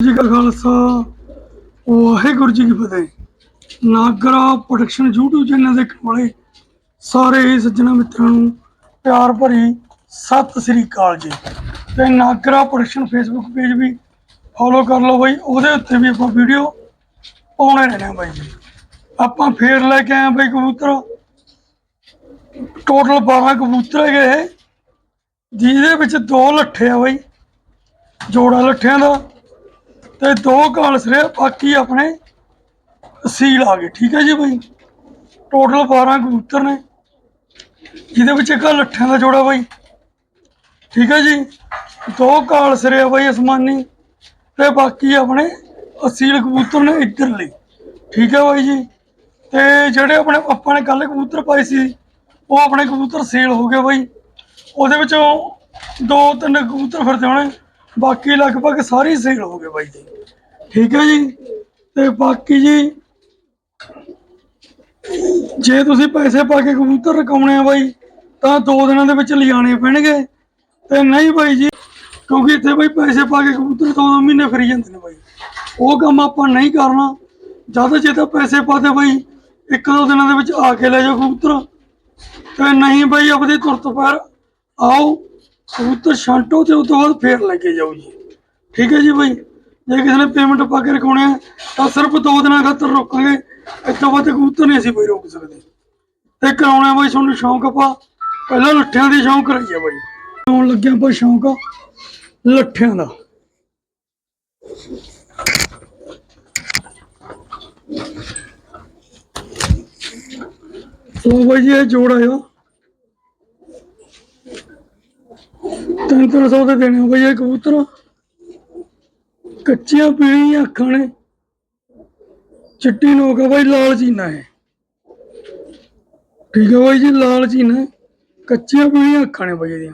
ਜੀ ਕਾ ਖਾਲਸਾ। ਵਾਹਿਗੁਰੂ ਜੀ ਕੀ ਫਤਿਹ। Nagra production YouTube channel ਦੇਖਣ ਵਾਲੇ ਸਾਰੇ ਹੀ ਸੱਜਣਾ ਮਿੱਤਰਾਂ ਨੂੰ ਪਿਆਰ ਭਰੀ ਸਤਿ ਸ੍ਰੀ ਅਕਾਲ ਜੀ। ਤੇ ਨਾਗਰਾ ਪ੍ਰੋਡਕਸ਼ਨ ਫੇਸਬੁੱਕ ਪੇਜ ਵੀ ਫੋਲੋ ਕਰ ਲਓ ਬਾਈ। ਉਹਦੇ ਉੱਤੇ ਵੀ ਆਪਾਂ ਵੀਡੀਓ ਪਾਉਣੇ ਰਹਿਣੇ ਆ ਬਾਈ ਜੀ। ਆਪਾਂ ਫੇਰ ਲੈ ਕੇ ਆਏ ਆ ਬਾਈ ਕਬੂਤਰ। ਟੋਟਲ 12 ਕਬੂਤਰ ਹੈਗੇ ਇਹ। ਜਿਹਦੇ ਵਿੱਚ ਦੋ ਲੱਠੇ ਆ ਬਾਈ। ਜੋੜਾ ਲੱਠਿਆਂ ਦਾ। ਤੇ ਦੋ ਕਾਲਸਰੇ ਬਾਕੀ ਆਪਣੇ ਸੀਲ ਆ ਗਏ। ਠੀਕ ਹੈ ਜੀ ਬਾਈ? ਟੋਟਲ 12 ਕਬੂਤਰ ਨੇ। ਜਿਹਦੇ ਵਿੱਚ ਇੱਕ ਆਹ ਲੱਠਿਆਂ ਦਾ ਜੋੜਾ ਬਾਈ। ਠੀਕ ਹੈ ਜੀ? ਦੋ ਕਾਲਸਰੇ ਆ ਬਾਈ ਅਸਮਾਨੀ ਤੇ ਬਾਕੀ ਆਪਣੇ ਅਸੀਲ ਕਬੂਤਰ ਨੇ ਇੱਧਰ ਲਈ ਠੀਕ ਹੈ ਬਾਈ ਜੀ? ਤੇ ਜਿਹੜੇ ਆਪਣੇ ਆਪਾਂ ਨੇ ਕੱਲ ਕਬੂਤਰ ਪਾਏ ਸੀ, ਉਹ ਆਪਣੇ ਕਬੂਤਰ ਸੇਲ ਹੋ ਗਏ ਬਾਈ। ਉਹਦੇ ਵਿੱਚੋਂ ਦੋ ਤਿੰਨ ਕਬੂਤਰ ਫਿਰਦੇ ਹੋਣੇ ਬਾਕੀ ਲਗਭਗ ਸਾਰੇ ਸੇਲ ਹੋ ਗਏ ਬਾਈ ਜੀ। ਠੀਕ ਹੈ ਜੀ? ਤੇ ਬਾਕੀ ਜੀ, ਜੇ ਤੁਸੀਂ ਪੈਸੇ ਪਾ ਕੇ ਕਬੂਤਰ ਰਕਾਉਣੇ ਆ ਬਾਈ, ਤਾਂ ਦੋ ਦਿਨਾਂ ਦੇ ਵਿੱਚ ਲਿਜਾਣੇ ਪੈਣਗੇ। ਤੇ ਨਹੀਂ ਬਾਈ ਜੀ, ਕਿਉਂਕਿ ਇੱਥੇ ਬਾਈ ਪੈਸੇ ਪਾ ਕੇ ਕਬੂਤਰ ਦੋ ਦੋ ਮਹੀਨੇ ਫਰੀ ਜਾਂਦੇ ਨੇ ਬਾਈ। ਉਹ ਕੰਮ ਆਪਾਂ ਨਹੀਂ ਕਰਨਾ। ਜਦ ਜੇ ਤਾਂ ਪੈਸੇ ਪਾਦੇ ਬਾਈ, ਇੱਕ ਦੋ ਦਿਨਾਂ ਦੇ ਵਿੱਚ ਆ ਕੇ ਲੈ ਜਾਓ ਕਬੂਤਰ। ਤੇ ਨਹੀਂ ਬਾਈ, ਆਪਦੇ ਤੁਰਤ ਪੈਰ ਆਓ। ਕਬੂਤਰ ਛਾਂਟੋ ਤੇ ਉਸ ਤੋਂ ਬਾਅਦ ਫੇਰ ਲੈ ਕੇ ਜਾਓ ਜੀ। ਠੀਕ ਹੈ ਜੀ ਬਾਈ? ਜੇ ਕਿਸੇ ਨੇ ਪੇਮੈਂਟ ਪਾ ਕੇ ਰਖਾਉਣੇ ਆ ਤਾਂ ਸਿਰਫ ਦੋ ਦਿਨਾਂ ਖਾਤਰ ਰੋਕਾਂਗੇ। ਇਸ ਤੋਂ ਬਾਅਦ ਕਬੂਤਰ ਨਹੀਂ ਅਸੀਂ ਬਾਈ ਰੋਕ ਸਕਦੇ। ਤੇ ਕਰਾਉਣਾ ਬਾਈ ਤੁਹਾਨੂੰ ਸ਼ੌਂਕ ਆਪਾਂ। ਪਹਿਲਾਂ ਲੱਠਿਆਂ ਦੀ ਸ਼ੌਂਕ ਕਰਾਈਏ ਬਾਈ। ਆਉਣ ਲੱਗਿਆ ਆਪਾਂ ਸ਼ੌਂਕ ਲੱਠਿਆਂ ਦਾ। ਲੋ ਬਾਈ ਜੀ, ਇਹ ਜੋੜ ਆਇਆ ਤਿੰਨ ਤਿੰਨ ਸੌ ਦੇਣੇ ਆ ਬਾਈ ਇਹ ਕਬੂਤਰ ਕੱਚੀਆਂ ਪੀਲੀਆਂ ਅੱਖਾਂ ਨੇ। ਚਿੱਟੀ ਨੋਕ ਆ ਬਾਈ ਲਾਲ ਚੀਨਾ ਹੈ। ਠੀਕ ਹੈ ਬਾਈ ਜੀ, ਲਾਲ ਚੀਨਾ ਕੱਚੀਆਂ ਪੀਲੀਆਂ ਅੱਖਾਂ ਨੇ ਬਾਈ ਇਹਦੀਆਂ।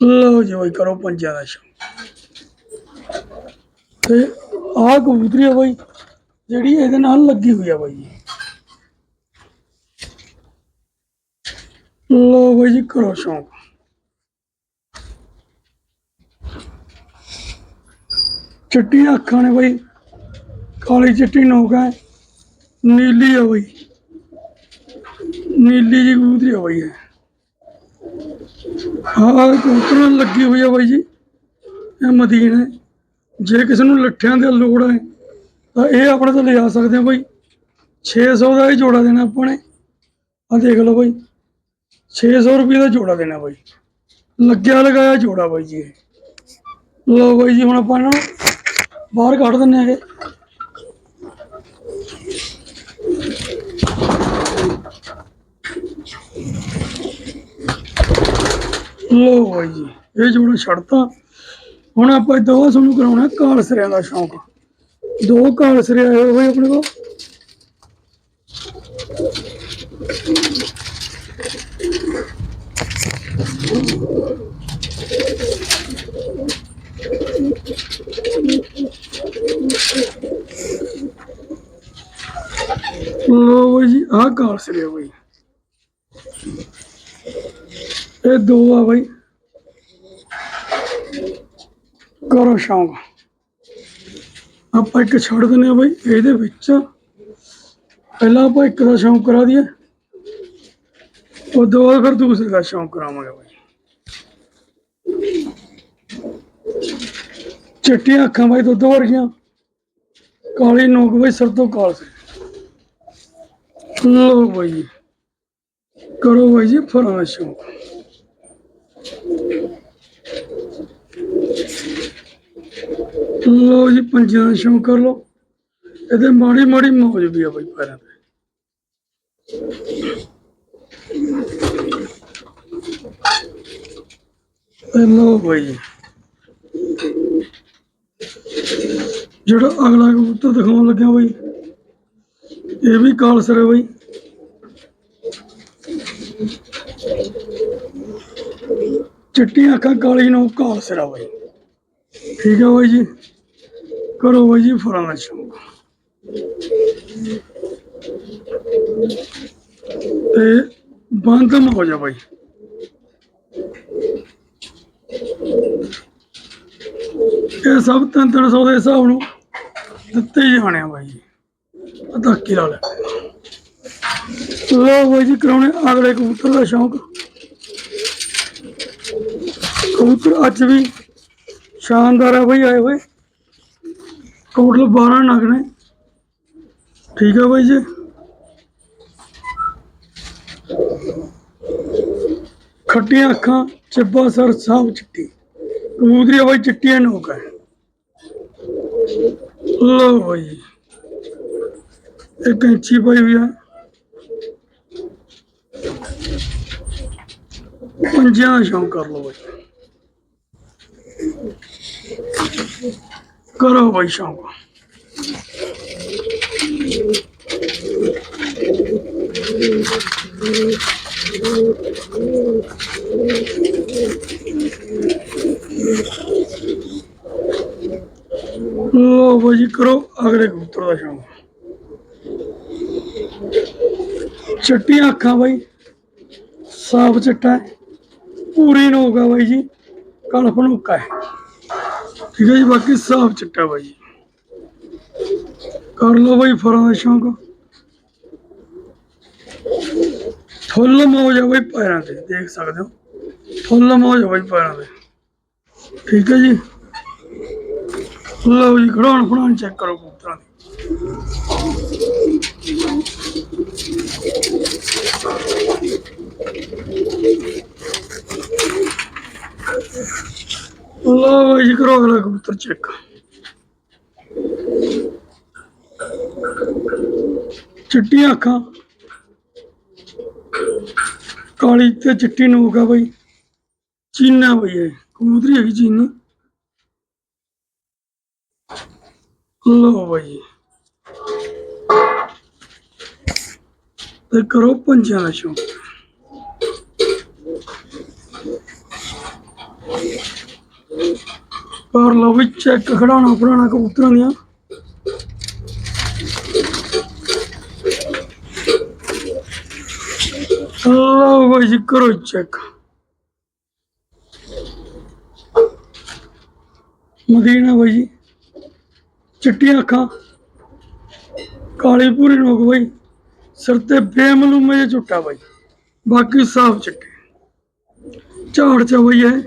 ਲਓ ਜੀ ਬਾਈ, ਕਰੋ ਪੰਜਾਂ ਦਾ ਸ਼ੌਕ ਤੇ ਆਹ ਕਬੂਤਰੀ ਆ ਬਾਈ, ਜਿਹੜੀ ਇਹਦੇ ਨਾਲ ਲੱਗੀ ਹੋਈ ਆ ਬਾਈ ਜੀ। ਲਓ ਬਾਈ ਜੀ, ਕਰੋ ਸ਼ੌਂਕ। ਚਿੱਟੀਆਂ ਅੱਖਾਂ ਨੇ ਬਾਈ। ਕਾਲੀ ਚਿੱਟੀ ਨੋਕ ਹੈ। ਨੀਲੀ ਆ ਬਾਈ। ਨੀਲੀ ਜੀ ਕਬੂਤਰੀ ਆ ਬਈ ਹੈ ਹਾਂ ਕਬੂਤਰ ਲੱਗੀ ਹੋਈ ਹੈ ਬਾਈ ਜੀ। ਇਹ ਮਦੀਨ ਹੈ। ਜੇ ਕਿਸੇ ਨੂੰ ਲੱਠਿਆਂ ਦੀ ਲੋੜ ਹੈ, ਤਾਂ ਇਹ ਆਪਣੇ ਤੋਂ ਲਿਜਾ ਸਕਦੇ ਆ ਬਾਈ। 600 ਦਾ ਇਹ ਜੋੜਾ ਦੇਣਾ ਆਪਾਂ ਨੇ। ਆ ਦੇਖ ਲਓ ਬਾਈ। 600 ਰੁਪਏ ਦਾ ਜੋੜਾ ਦੇਣਾ ਬਾਈ। ਲੱਗਿਆ ਲਗਾਇਆ ਜੋੜਾ ਬਾਈ ਜੀ ਇਹ। ਲਓ ਬਾਈ ਜੀ ਹੁਣ ਆਪਾਂ ਇਹਨਾਂ ਨੂੰ ਬਾਹਰ ਕੱਢ ਦਿੰਨੇ ਆਗੇ ਲਓ ਬਾਈ ਜੀ, ਇਹ ਜੋੜਾ ਛੱਡਤਾ। ਹੁਣ ਆਪਾਂ ਦੋ ਤੁਹਾਨੂੰ ਕਰਾਉਣਾ ਕਾਲ ਸਿਰਿਆਂ ਦਾ ਸ਼ੌਂਕ। ਦੋ ਕਾਲ ਸਿਰੇ ਆਏ ਹੋਏ ਆਪਣੇ ਕੋਲ ਲੋ ਬਾਈ ਜੀ ਆਹ ਕਾਲ ਸਿਰੇ ਆ ਇਹ ਦੋ ਆ ਬਾਈ। ਕਰੋ ਸ਼ੌਂਕ ਆਪਾਂ ਇੱਕ ਛੱਡ ਦਿੰਦੇ ਆ ਬਾਈ, ਇਹਦੇ ਵਿੱਚ। ਪਹਿਲਾਂ ਆਪਾਂ ਇੱਕ ਦਾ ਸ਼ੌਂਕ ਕਰਾ ਦਈਏ। ਉਹ ਦੋ ਬਾਅਦ ਫਿਰ ਦੂਸਰੇ ਦਾ ਸ਼ੌਂਕ ਕਰਾਵਾਂਗੇ ਬਾਈ। ਚਿੱਟੀਆਂ ਅੱਖਾਂ ਬਾਈ ਦੁੱਧ ਵਰਗੀਆਂ। ਕਾਲੀ ਨੋਕ ਬਾਈ ਸਿਰ ਤੋਂ ਕਾਲ ਸੇ ਲੋ ਬਾਈ। ਜੀ। ਕਰੋ ਬਾਈ ਜੀ ਫਰਾਂ ਦਾ ਸ਼ੌਂਕ ਲੋ ਜੀ, ਪੰਜਾਂ ਦਾ ਸ਼ੌਂਕ ਕਰ ਲੋ ਇਹਦੇ ਮਾੜੀ ਮਾੜੀ ਮੌਜ ਵੀ ਆ ਬਾਈ ਪੈਰਾਂ ਤੇ। ਲੋ ਬਾਈ। ਜੀ ਜਿਹੜਾ ਅਗਲਾ ਕਬੂਤਰ ਦਿਖਾਉਣ ਲੱਗਿਆ ਬਾਈ। ਇਹ ਵੀ ਕਾਲਸਰ ਹੈ ਬਾਈ। ਚਿੱਟੀਆਂ ਅੱਖਾਂ ਕਾਲੀ ਨੂੰ ਕਾਲਸਰ ਆ ਬਾਈ। ਠੀਕ ਹੈ ਬਾਈ ਜੀ। ਕਰੋ ਬਾਈ ਜੀ ਫਰਾਂ ਸ਼ੌਂਕ। ਤੇ ਬੰਦ ਹੋ ਜਾ ਬਾਈ। ਇਹ ਸਭ 300 ਦੇ ਹਿਸਾਬ ਨੂੰ ਦਿੱਤੇ ਜਾਣੇ ਆ ਬਾਈ ਜੀ। ਧੱਕੀ ਲਾ। ਲੋ ਬਾਈ ਜੀ, ਕਰਾਉਣੇ ਅਗਲੇ ਕਬੂਤਰ ਦਾ ਸ਼ੌਂਕ। ਕਬੂਤਰ ਅੱਜ ਵੀ ਸ਼ਾਨਦਾਰ ਆ ਬਾਈ, ਆਏ ਹੋਏ। ਟੋਟਲ 12 ਨਗ ਨੇ। ਠੀਕ ਆ ਬਾਈ ਜੀ। ਖੱਟੀਆਂ ਅੱਖਾਂ, ਚੱਬਾ ਸਰ ਸਾਹ ਚਿੱਟੀ। ਕਬੂਤਰੀ ਬਾਈ, ਚਿੱਟੀਆਂ ਨੋਕ ਹੈ ਲੋ ਬਾਈ ਜੀ। ਕੈਂਚੀ ਪਾਈ ਵੀ ਆ। ਪੰਜਿਆਂ ਦਾ ਸ਼ੌਂਕ ਕਰ ਲਓ ਬਾਈ ਕਰੋ ਬਾਈ ਸ਼ੌਂਕ। ਲੋ ਬਾਈ ਜੀ, ਕਰੋ ਅਗਲੇ ਕਬੂਤਰ ਦਾ ਸ਼ੌਂਕ। ਚਿੱਟੀਆਂ ਅੱਖਾਂ ਬਾਈ ਸਾਫ਼ ਚਿੱਟਾ ਹੈ ਪੂਰੀ ਨੋਕ ਆ ਬਾਈ ਜੀ ਕਲਫ ਨੋਕਾ ਹੈ ਠੀਕ ਹੈ ਜੀ ਬਾਕੀ ਸਾਫ਼ ਚਿੱਟਾ ਬਾਈ ਜੀ ਕਰ ਲਓ ਬਾਈ ਫਰਾਂ ਦਾ ਸ਼ੌਂਕ ਫੁੱਲ ਮੌਜ ਆ ਬਾਈ ਪੈਰਾਂ ਤੇ ਦੇਖ ਸਕਦੇ ਹੋ ਫੁੱਲ ਮੌਜ ਆ ਬਾਈ ਪੈਰਾਂ ਤੇ ਠੀਕ ਹੈ ਜੀ ਲਓ ਜੀ ਖੜਾਉਣ ਫੜਾਉਣ ਚੈੱਕ ਕਰੋ ਕਬੂਤਰਾਂ ਦੀ ਲੋ ਜੀ ਕਰੋ ਅਗਲਾ ਕਬੂਤਰ ਚੈੱਕ ਚਿੱਟੀਆਂ ਅੱਖਾਂ। ਕਾਲੀ ਤੇ ਚਿੱਟੀ ਨੋਕ ਆ ਬਾਈ। ਚੀਨਾ ਬਈ ਇਹ। ਕਬੂਤਰੀ ਹੈਗੀ ਚੀਨੀ। ਲੋ ਬਾਈ। ਤੇ ਕਰੋ ਪੰਜਾਂ ਦਾ ਸ਼ੌਂਕ ਕਰ ਲਓ ਵੀ ਚੈੱਕ ਖੜਾਉਣਾ ਪੁਰਾਣਾ ਕਬੂਤਰਾਂ ਦੀਆਂ। ਲਓ ਬਾਈ ਜੀ ਕਰੋ ਚੈੱਕ ਮਦੀਨਾ ਬਾਈ ਜੀ, ਚਿੱਟੀਆਂ ਅੱਖਾਂ। ਕਾਲੀ ਪੂਰੀ ਨੋਕ ਬਾਈ। ਸਿਰ ਤੇ ਬੇਮਲੂਮ ਜਿਹਾ ਝੁੱਟਾ ਬਾਈ ਬਾਕੀ ਸਾਫ਼ ਚਿੱਟੇ ਝਾੜ ਚ ਬਾਈ ਹੈ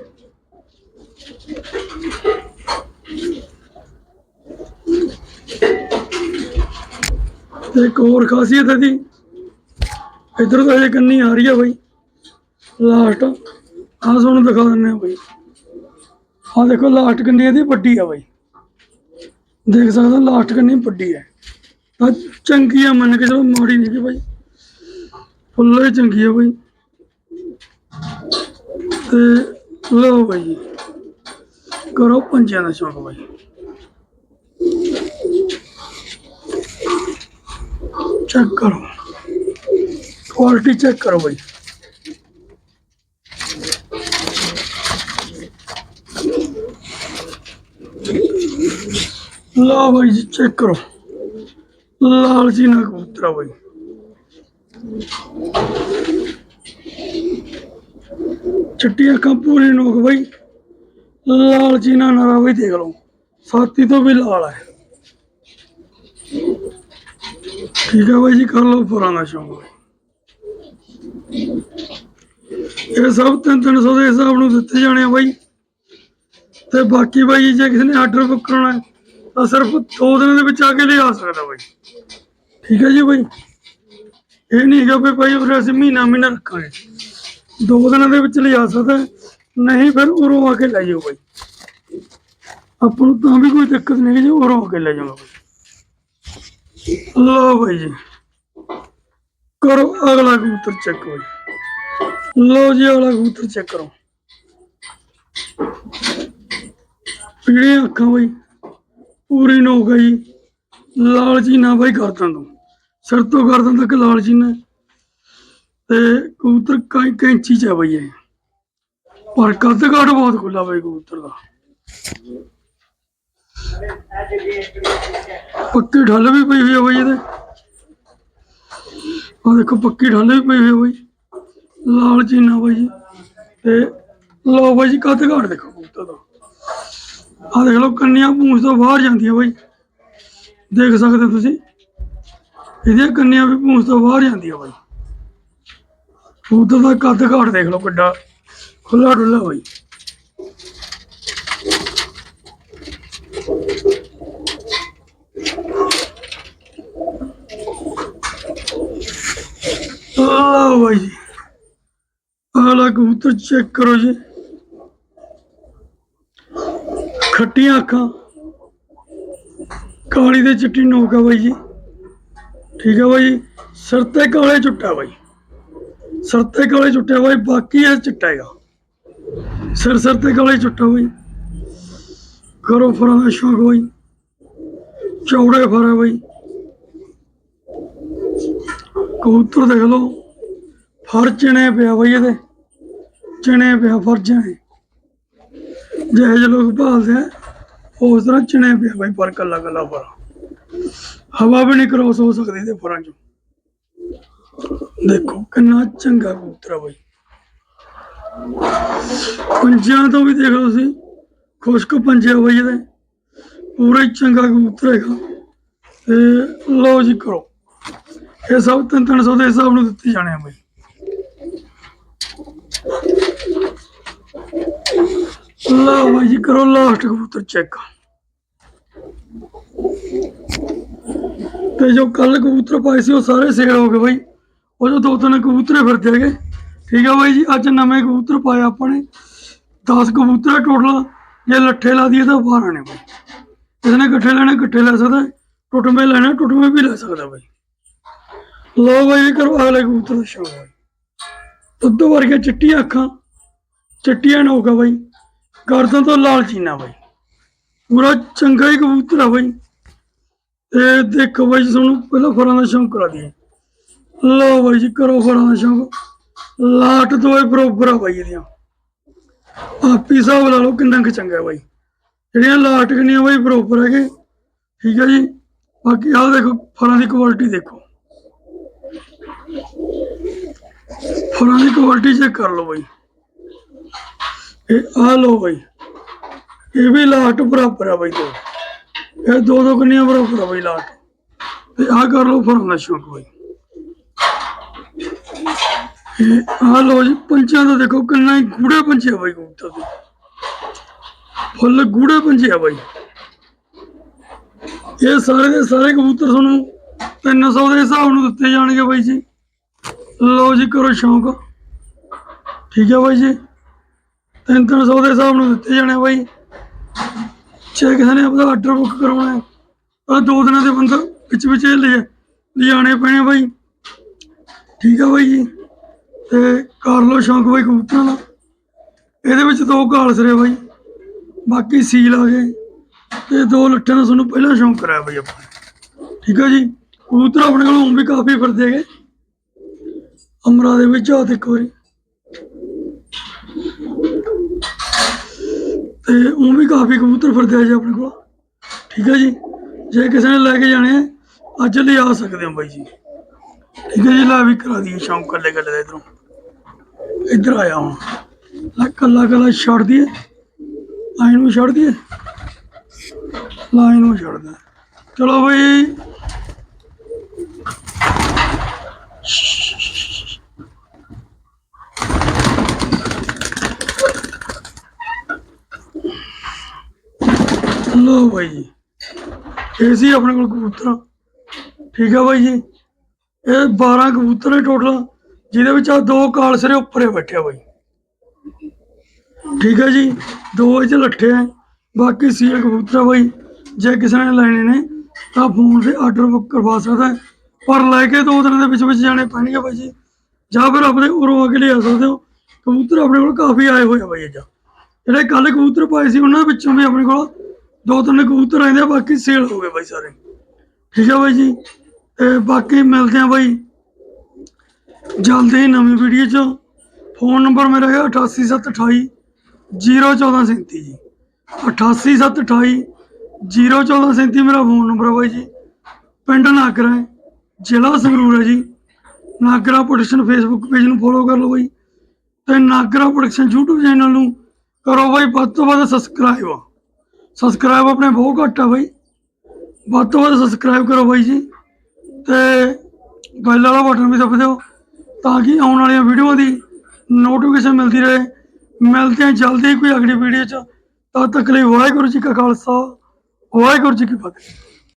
ਤੇ ਇੱਕ ਹੋਰ ਖਾਸੀਅਤ ਹੈ ਦੀ ਇਧਰ ਤਾਂ ਇਹ ਕੰਨੀ ਆ ਰਹੀ ਹੈ ਬਾਈ। ਲਾਸਟ। ਆਹ ਤੁਹਾਨੂੰ ਦਿਖਾ ਦਿੰਦੇ ਆ ਬਾਈ। ਆਹ ਦੇਖੋ ਲਾਸਟ ਕੰਨੀ ਇਹਦੀ ਵੱਡੀ ਆ ਬਾਈ। ਦੇਖ ਸਕਦੇ ਲਾਸਟ ਕੰਨੀ ਵੱਡੀ ਹੈ। ਤਾਂ ਚੰਗੀ ਆ ਮੰਨ ਕੇ ਚਲੋ, ਮਾੜੀ ਨਹੀਂ ਕਿ ਬਾਈ। ਫੁੱਲੇ ਚੰਗੀ ਆ ਬਾਈ। ਤੇ ਲਓ ਬਾਈ ਜੀ, ਕਰੋ ਪੰਜਿਆਂ ਦਾ ਸ਼ੌਕ ਬਾਈ। ਚੈੱਕ ਕਰੋ। ਕੁਆਲਿਟੀ ਚੈੱਕ ਕਰੋ ਬਾਈ। ਲਾ ਬਾਈ ਜੀ, ਚੈੱਕ ਕਰੋ। ਲਾਲ ਜੀ ਨਾ ਕਬੂਤਰਾ ਬਾਈ। ਚਿੱਟੀ ਅੱਖਾਂ ਪੂਰੀ ਨੋਕ ਬਾਈ। ਲਾਲ ਨਾ ਨਰਾ ਬਾਈ ਦੇਖ ਲਓ। ਸਾਥੀ ਤੋਂ ਵੀ ਲਾਲ ਹੈ ਠੀਕ ਹੈ ਬਾਈ ਜੀ, ਕਰ ਲਓ ਪੁਰਾਣਾ ਸ਼ੌਂਕ ਇਹ ਸਭ ਤਿੰਨ ਤਿੰਨ ਸੌ ਦੇ ਹਿਸਾਬ ਨੂੰ ਦਿੱਤੇ ਜਾਣੇ ਆ ਬਾਈ। ਤੇ ਬਾਕੀ ਬਾਈ ਜੇ ਕਿਸੇ ਨੇ ਆਰਡਰ ਬੁੱਕ ਕਰਾਉਣਾ ਤਾਂ ਸਿਰਫ ਦੋ ਦਿਨਾਂ ਦੇ ਵਿੱਚ ਆ ਕੇ ਲਿਆ ਸਕਦਾ ਬਾਈ। ਠੀਕ ਹੈ ਜੀ ਬਾਈ। ਇਹ ਨਹੀਂ ਹੈਗਾ ਵੀ ਭਾਈ ਫਿਰ ਅਸੀਂ ਮਹੀਨਾ ਮਹੀਨਾ ਰੱਖਾਂਗੇ। ਦੋ ਦਿਨਾਂ ਦੇ ਵਿੱਚ ਲਿਆ ਸਕਦਾ ਨਹੀਂ ਫਿਰ ਉਰੋਂ ਆ ਕੇ ਲੈ ਜਾਓ ਬਾਈ। ਆਪਾਂ ਨੂੰ ਤਾਂ ਵੀ ਕੋਈ ਦਿੱਕਤ ਨਹੀਂ ਜੀ, ਉਰੋਂ ਆ ਕੇ ਲੈ ਜਾਵਾਂਗੇ। ਲਓ ਬਾਈ ਜੀ। ਕਰੋ ਅਗਲਾ ਕਬੂਤਰ ਚੈੱਕ ਬਾਈ। ਲਓ ਜੀ ਅਗਲਾ ਕਬੂਤਰ ਚੈੱਕ ਕਰੋ। ਪੀੜੀਆਂ ਅੱਖਾਂ ਬਾਈ। ਪੂਰੀ ਨੋਕ ਹੈ ਜੀ ਲਾਲ ਨਾ ਬਾਈ ਗਰਦਨ ਤੋਂ। ਸਿਰ ਤੋਂ ਗਰਦਨ ਤੱਕ ਲਾਲ ਨੇ। ਤੇ ਕਬੂਤਰ ਕਾਈ ਕੈਂਚੀ ਚ ਆ ਬਾਈ ਇਹ। ਪਰ ਕੱਦ ਕਾਠ ਬਹੁਤ ਖੁੱਲਾ ਬਾਈ ਕਬੂਤਰ ਦਾ। ਪੱਕੀ ਢੱਲ ਵੀ ਪਈ ਹੋਈ ਆ ਬਾਈ ਇਹਦੇ। ਆ ਦੇਖੋ, ਪੱਕੀ ਢੱਲ ਵੀ ਪਈ ਹੋਈ ਆ ਬਾਈ। ਲਾਲ ਚੀਨਾ ਬਾਈ। ਜੀ ਤੇ ਲਓ ਬਾਈ ਜੀ, ਕੱਦ ਘਾਟ ਦੇਖੋ ਕਬੂਤਰ ਦਾ। ਆ ਦੇਖ ਲਓ ਕੰਨੀਆਂ ਪੂੰਛ ਤੋਂ ਬਾਹਰ ਜਾਂਦੀਆਂ ਬਾਈ। ਦੇਖ ਸਕਦੇ ਤੁਸੀਂ? ਇਹਦੀਆਂ ਕੰਨੀਆਂ ਵੀ ਪੂੰਛ ਤੋਂ ਬਾਹਰ ਜਾਂਦੀਆਂ ਬਾਈ। ਕਬੂਤਰ ਦਾ ਕੱਦ ਘਾਟ ਦੇਖ ਲਓ ਕਿੱਡਾ ਖੁੱਲਾ ਡੁੱਲਾ ਬਾਈ। ਲਓ ਬਾਈ ਜੀ। ਅਗਲਾ ਕਬੂਤਰ ਚੈੱਕ ਕਰੋ ਜੀ। ਖੱਟੀਆਂ ਅੱਖਾਂ। ਕਾਲੀ ਤੇ ਚਿੱਟੀ ਨੋਕ ਆ ਬਾਈ ਜੀ। ਠੀਕ ਹੈ ਬਾਈ ਸਿਰ ਤੇ ਕਾਲੇ ਚੁੱਟਾ ਬਾਈ। ਸਿਰ ਤੇ ਕਾਲੇ ਚੁੱਟਿਆ ਬਾਈ, ਬਾਕੀ ਇਹ ਚਿੱਟਾ ਹੈਗਾ। ਸਿਰ ਸਿਰ ਤੇ ਕਾਲੇ ਚੁੱਟਾ ਬਾਈ। ਕਰੋ ਫਰਾਂ ਦਾ ਸ਼ੌਕ ਬਾਈ। ਚੌੜੇ ਫਰਾਂ ਬਾਈ। ਕਬੂਤਰ ਦੇਖ ਲਓ। ਫਰ ਚਣੇ ਪਿਆ ਬਾਈ ਇਹਦੇ। ਚਣੇ ਪਿਆ ਫਰ ਚਣੇ। ਜਿਹੇ ਜਿਹੇ ਲੋਕ ਭਾਲਦੇ ਆ, ਉਸ ਤਰ੍ਹਾਂ ਚਣੇ ਪਿਆ ਬਾਈ ਪਰ ਕੱਲਾ ਕੱਲਾ ਪਰ ਹਵਾ ਵੀ ਨਹੀਂ ਕ੍ਰੋਸ ਹੋ ਸਕਦੀ ਇਹਦੇ ਫਰਾਂ ਚੋਂ। ਦੇਖੋ ਕਿੰਨਾ ਚੰਗਾ ਕਬੂਤਰ ਆ ਬਾਈ। ਪੰਜਿਆਂ ਤੋਂ ਵੀ ਦੇਖ ਲਓ ਤੁਸੀਂ, ਖੁਸ਼ਕ ਪੰਜੇ ਆ ਬਾਈ ਇਹਦੇ। ਪੂਰਾ ਹੀ ਚੰਗਾ ਕਬੂਤਰ ਹੈਗਾ। ਤੇ ਲਓ ਜੀ ਕਰੋ। ਇਹ ਸਭ ਤਿੰਨ ਤਿੰਨ ਸੌ ਦੇ ਹਿਸਾਬ ਨਾਲ ਦਿੱਤੇ ਜਾਣੇ ਆ ਬਾਈ। ਲਓ ਬਾਈ ਜੀ ਕਰੋ ਲਾਸਟ ਕਬੂਤਰ ਚੈੱਕ ਤੇ ਜੋ ਕੱਲ ਕਬੂਤਰ ਪਾਏ ਸੀ, ਉਹ ਸਾਰੇ ਸੇਲ ਹੋ ਗਏ ਬਾਈ। ਉਹ ਜੋ ਦੋ ਤਿੰਨ ਕਬੂਤਰੇ ਫਿਰਦੇ ਹੈਗੇ। ਠੀਕ ਆ ਬਾਈ ਜੀ, ਅੱਜ ਨਵੇਂ ਕਬੂਤਰ ਪਾਏ ਆਪਾਂ ਨੇ। 10 ਕਬੂਤਰ ਟੋਟਲ ਜੇ ਲੱਠੇ ਲਾ ਦਈਏ ਤਾਂ 12 ਨੇ ਬਾਈ। ਕਿਸੇ ਨੇ ਇਕੱਠੇ ਲੈਣੇ, ਇਕੱਠੇ ਲੈ ਸਕਦਾ ਟੁੱਟਵੇਂ ਲੈਣੇ, ਟੁੱਟਵੇਂ ਵੀ ਲੈ ਸਕਦਾ ਬਾਈ। ਲੋ ਬਾਈ ਕਰੋ ਅਗਲੇ ਕਬੂਤਰ ਦਾ ਸ਼ੌਕ ਬਾਈ। ਦੁੱਧ ਵਰਗੇ ਚਿੱਟੀਆਂ ਅੱਖਾਂ। ਚਿੱਟੀਆਂ ਨੋਕਾ ਬਾਈ। ਗਰਦਨ ਤੋਂ ਲਾਲ ਚੀਨਾ ਬਾਈ। ਪੂਰਾ ਚੰਗਾ ਹੀ ਕਬੂਤਰ ਆ ਬਾਈ। ਤੇ ਦੇਖੋ ਬਾਈ ਜੀ, ਤੁਹਾਨੂੰ ਪਹਿਲਾਂ ਫਰਾਂ ਦਾ ਸ਼ੌਂਕ ਕਰਾ ਦਈਏ ਲਓ ਬਾਈ ਜੀ, ਕਰੋ ਫਰਾਂ ਦਾ ਸ਼ੌਂਕ। ਲਾਟ ਦੋਏ ਬਰੋਬਰ ਆ ਬਾਈ ਇਹਦੀਆਂ। ਆਪੀ ਹਿਸਾਬ ਲਾ ਲਓ ਕਿੰਨਾ ਕੁ ਚੰਗਾ ਬਾਈ। ਜਿਹੜੀਆਂ ਲਾਟ ਕਿੰਨੀਆਂ ਬਾਈ, ਬਰੋਬਰ ਹੈਗੇ। ਠੀਕ ਹੈ ਜੀ। ਬਾਕੀ ਆਹ ਦੇਖੋ ਫਰਾਂ ਦੀ ਕੁਆਲਿਟੀ ਦੇਖੋ। ਫਰਾਂ ਦੀ ਕੁਆਲਿਟੀ ਚੈੱਕ ਕਰ ਲਓ ਬਾਈ। ਇਹ ਆ ਲਓ ਬਾਈ। ਇਹ ਵੀ ਲਾਟ ਬਰਾਬਰ ਆ ਬਾਈ ਦੋ। ਇਹ ਦੋ ਦੋ ਕਿੰਨੀਆਂ ਬਰਾਬਰ ਆ ਬਾਈ ਲਾਟ ਤੇ ਆ ਕਰ ਲਓ ਫਰਾਂ ਦਾ ਸ਼ੌਕ ਆ ਲਓ ਜੀ ਪੰਚਾਂ ਦਾ ਦੇਖੋ ਕਿੰਨਾ ਹੀ ਗੂੜੇ ਪੰਛੀ ਆ ਕਬੂਤਰ ਦੇ। ਫੁੱਲ ਗੂੜੇ ਪੰਚੇ ਆ ਬਾਈ। ਇਹ ਸਾਰੇ ਦੇ ਸਾਰੇ ਕਬੂਤਰ ਤੁਹਾਨੂੰ 300 ਦੇ ਹਿਸਾਬ ਨੂੰ ਦਿੱਤੇ ਜਾਣਗੇ ਬਾਈ ਜੀ। ਲਓ ਜੀ ਕਰੋ ਸ਼ੌਂਕ। ਠੀਕ ਹੈ ਬਾਈ ਜੀ। 300 ਦੇ ਹਿਸਾਬ ਨਾਲ ਦਿੱਤੇ ਜਾਣੇ ਬਾਈ। ਜੇ ਕਿਸੇ ਨੇ ਆਪਣਾ ਆਰਡਰ ਬੁੱਕ ਕਰਾਉਣਾ ਹੈ। ਤਾਂ ਦੋ ਦਿਨਾਂ ਦੇ ਬੰਦਾ ਵਿੱਚ ਵਿੱਚ ਇਹ ਲੈ ਲਿਆਣੇ ਪੈਣੇ ਬਾਈ। ਠੀਕ ਆ ਬਾਈ ਜੀ। ਤੇ ਕਰ ਲਓ ਸ਼ੌਂਕ ਬਾਈ ਕਬੂਤਰਾਂ ਦਾ। ਇਹਦੇ ਵਿੱਚ ਦੋ ਕਾਲਸਰੇ ਬਾਈ। ਬਾਕੀ ਸੀਲ ਆ ਗਏ। ਤੇ ਦੋ ਲੱਠਿਆਂ ਦਾ ਤੁਹਾਨੂੰ ਪਹਿਲਾਂ ਸ਼ੌਂਕ ਕਰਾਇਆ ਬਾਈ ਆਪਾਂ ਠੀਕ ਆ ਜੀ। ਕਬੂਤਰ ਆਪਣੇ ਕੋਲ ਹੁਣ ਵੀ ਕਾਫੀ ਫਿਰਦੇ ਹੈਗੇ। ਅਮਰਾ ਦੇ ਵਿੱਚ ਆ ਦੇਖੋ ਜੀ। ਤੇ ਉਹ ਵੀ ਕਾਫੀ ਕਬੂਤਰ ਫਿਰਦੇ ਆ ਜੀ ਆਪਣੇ ਕੋਲ। ਠੀਕ ਹੈ ਜੀ? ਜੇ ਕਿਸੇ ਨੇ ਲੈ ਕੇ ਜਾਣੇ, ਅੱਜ ਲਈ ਆ ਸਕਦੇ ਹੋ ਬਾਈ ਜੀ। ਠੀਕ ਹੈ ਜੀ, ਲਾ ਵੀ ਕਰਾ ਦਈਏ ਸ਼ੌਂਕ ਕੱਲੇ ਕੱਲੇ ਦਾ ਇਧਰੋਂ। ਇੱਧਰ ਆਇਆ ਹੁਣ। ਲੈ ਕੱਲਾ ਕੱਲਾ ਛੱਡ ਦਈਏ। ਲਾਈਨ ਨੂੰ ਛੱਡ ਦਈਏ। ਲਾਈਨ ਨੂੰ ਛੱਡਦਾ ਚਲੋ ਬਈ। ਲੋ ਬਾਈ ਜੀ। ਇਹ ਸੀ ਆਪਣੇ ਕੋਲ ਕਬੂਤਰ। ਠੀਕ ਆ ਬਾਈ ਜੀ। ਇਹ 12 ਕਬੂਤਰ ਹੈ ਟੋਟਲ ਜਿਹਦੇ ਵਿੱਚ ਆ ਦੋ ਕਾਲਸਰੇ ਉੱਪਰੇ ਬੈਠੇ ਆ ਬਾਈ। ਠੀਕ ਹੈ ਜੀ। ਦੋ ਇਹ ਲੱਠੇ ਆ। ਬਾਕੀ ਸੀਲ ਕਬੂਤਰ ਬਾਈ। ਜੇ ਕਿਸੇ ਨੇ ਲੈਣੇ ਨੇ, ਤਾਂ ਫੋਨ ਤੇ ਆਰਡਰ ਬੁੱਕ ਕਰਵਾ ਸਕਦਾ ਪਰ ਲੈ ਕੇ ਦੋ ਦਿਨਾਂ ਦੇ ਵਿੱਚ ਵਿੱਚ ਜਾਣੇ ਪੈਣਗੇ ਬਾਈ ਜੀ। ਜਾਂ ਫਿਰ ਆਪਣੇ ਉਰੋਂ ਆ ਕੇ ਲਿਆ ਸਕਦੇ ਹੋ। ਕਬੂਤਰ ਆਪਣੇ ਕੋਲ ਕਾਫੀ ਆਏ ਹੋਏ ਆ ਬਾਈ ਅੱਜ ਜਿਹੜੇ ਕੱਲ ਕਬੂਤਰ ਪਾਏ ਸੀ, ਉਹਨਾਂ ਵਿੱਚੋਂ ਵੀ ਆਪਣੇ ਕੋਲ ਦੋ ਤਿੰਨ ਕਬੂਤਰ ਆਏ ਆ ਬਾਕੀ ਸੇਲ ਹੋ ਗਏ ਬਾਈ ਸਾਰੇ। ਠੀਕ ਹੈ ਬਾਈ ਜੀ? ਤੇ ਬਾਕੀ ਮਿਲਦੇ ਆ ਬਾਈ ਜਲਦੀ ਨਵੀਂ ਵੀਡੀਓ 'ਚ। ਫੋਨ ਨੰਬਰ ਮੇਰਾ ਹੈ 88728 01437 ਜੀ। 88728 01437 ਮੇਰਾ ਫੋਨ ਨੰਬਰ ਹੈ ਬਾਈ ਜੀ। ਪਿੰਡ ਨਾਗਰਾ ਹੈ, ਜ਼ਿਲ੍ਹਾ ਸੰਗਰੂਰ ਹੈ ਜੀ। ਨਾਗਰਾ ਪ੍ਰੋਡਕਸ਼ਨ ਫੇਸਬੁੱਕ ਪੇਜ ਨੂੰ ਫੋਲੋ ਕਰ ਲਓ ਬਾਈ। ਤੇ ਨਾਗਰਾ ਪ੍ਰੋਡਕਸ਼ਨ YouTube ਚੈਨਲ ਨੂੰ ਕਰੋ ਬਾਈ, ਵੱਧ ਤੋਂ ਵੱਧ ਸਬਸਕ੍ਰਾਈਬ ਸਬਸਕ੍ਰਾਈਬ ਆਪਣੇ ਬਹੁਤ ਘੱਟ ਆ ਬਾਈ। ਵੱਧ ਤੋਂ ਵੱਧ ਸਬਸਕ੍ਰਾਈਬ ਕਰੋ ਬਾਈ ਜੀ। ਤੇ ਬੈਲ ਵਾਲਾ ਬਟਨ ਵੀ ਦਬਾ ਦਿਓ ਤਾਂ ਕਿ ਆਉਣ ਵਾਲੀਆਂ ਵੀਡੀਓਆਂ ਦੀ ਨੋਟੀਫਿਕੇਸ਼ਨ ਮਿਲਦੀ ਰਹੇ। ਮਿਲਦੇ ਹਾਂ ਜਲਦੀ ਕੋਈ ਅਗਲੀ ਵੀਡੀਓ 'ਚ। ਤਦ ਤੱਕ ਲਈ ਵਾਹਿਗੁਰੂ ਜੀ ਕਾ ਖਾਲਸਾ, ਵਾਹਿਗੁਰੂ ਜੀ ਕੀ ਫਤਿਹ।